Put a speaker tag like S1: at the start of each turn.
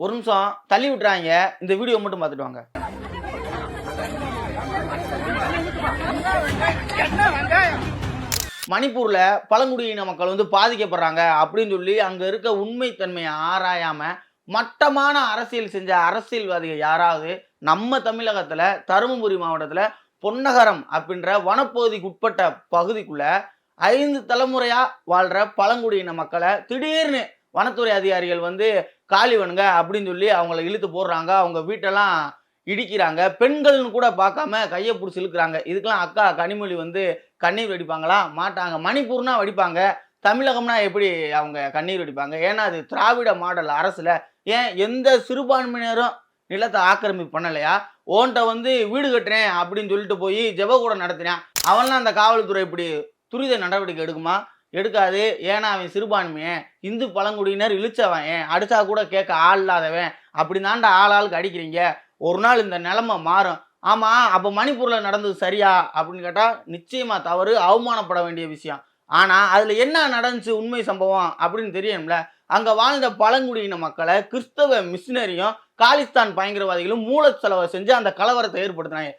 S1: ஒரு நிமிஷம் தள்ளி விட்டுறாங்க. இந்த வீடியோ மட்டும் பார்த்துட்டு வாங்க. மணிப்பூர்ல பழங்குடியின மக்கள் வந்து பாதிக்கப்படுறாங்க அப்படின்னு சொல்லி அங்க இருக்க உண்மைத்தன்மையை ஆராயாம மட்டமான அரசியல் செஞ்ச அரசியல்வாதிகள் யாராவது நம்ம தமிழகத்துல தருமபுரி மாவட்டத்துல பொன்னகரம் அப்படின்ற வனப்பகுதிக்கு உட்பட்ட பகுதிக்குள்ள ஐந்து தலைமுறையா வாழ்ற பழங்குடியின மக்களை திடீர்னு வனத்துறை அதிகாரிகள் வந்து காலிவனுங்க அப்படின்னு சொல்லி அவங்கள இழுத்து போடுறாங்க. அவங்க வீட்டெல்லாம் இடிக்கிறாங்க. பெண்கள்னு கூட பார்க்காம கையை பிடிச்சி இழுக்கிறாங்க. இதுக்கெல்லாம் அக்கா கனிமொழி வந்து கண்ணீர் வடிப்பாங்களா? மாட்டாங்க. மணிப்பூர்னா வடிப்பாங்க. தமிழகம்னா எப்படி அவங்க கண்ணீர் வடிப்பாங்க? ஏன்னா அது திராவிட மாடல் அரசில். ஏன்? எந்த சிறுபான்மையினரும் நிலத்தை ஆக்கிரமிப்பு பண்ணலையா? ஓன்ட்ட வந்து வீடு கட்டுறேன் அப்படின்னு சொல்லிட்டு போய் ஜெபக்கூடம் நடத்தினேன். அவன்லாம் அந்த காவல்துறை இப்படி துரித நடவடிக்கை எடுக்குமா? எடுக்காது. ஏன்னா அவன் சிறுபான்மையன் இந்து பழங்குடியினர் இழிச்சவன். ஏன்? அடிச்சா கூட கேட்க ஆள் இல்லாதவன். அப்படி தாண்டா ஆள் ஆளுக்கு அடிக்கிறீங்க. ஒரு நாள் இந்த நிலமை மாறும். ஆமா அப்ப மணிப்பூர்ல நடந்தது சரியா? அப்படின்னு கேட்டால் நிச்சயமா தவறு. அவமானப்பட வேண்டிய விஷயம். ஆனா அதுல என்ன நடந்துச்சு? உண்மை சம்பவம் அப்படின்னு தெரியும்ல அங்க வாழ்ந்த பழங்குடியின மக்களை கிறிஸ்தவ மிஷினரியும் காலிஸ்தான் பயங்கரவாதிகளும் மூல செலவை செஞ்சு அந்த கலவரத்தை ஏற்படுத்தினாங்க.